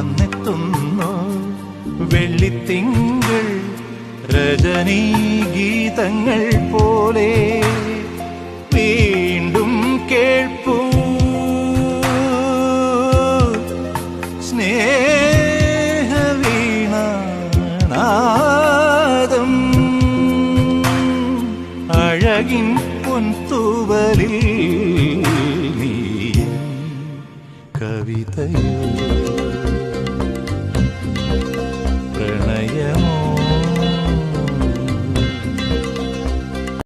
വന്നെത്തുന്നു. വെള്ളിത്തിങ്കൾ രജനീ ഗീതങ്ങൾ പോലെ വീണ്ടും കേൾപ്പു. സ്നേഹവീണാദം. അഴകിൻ പൊൻതൂവലിൽ കവിതയോ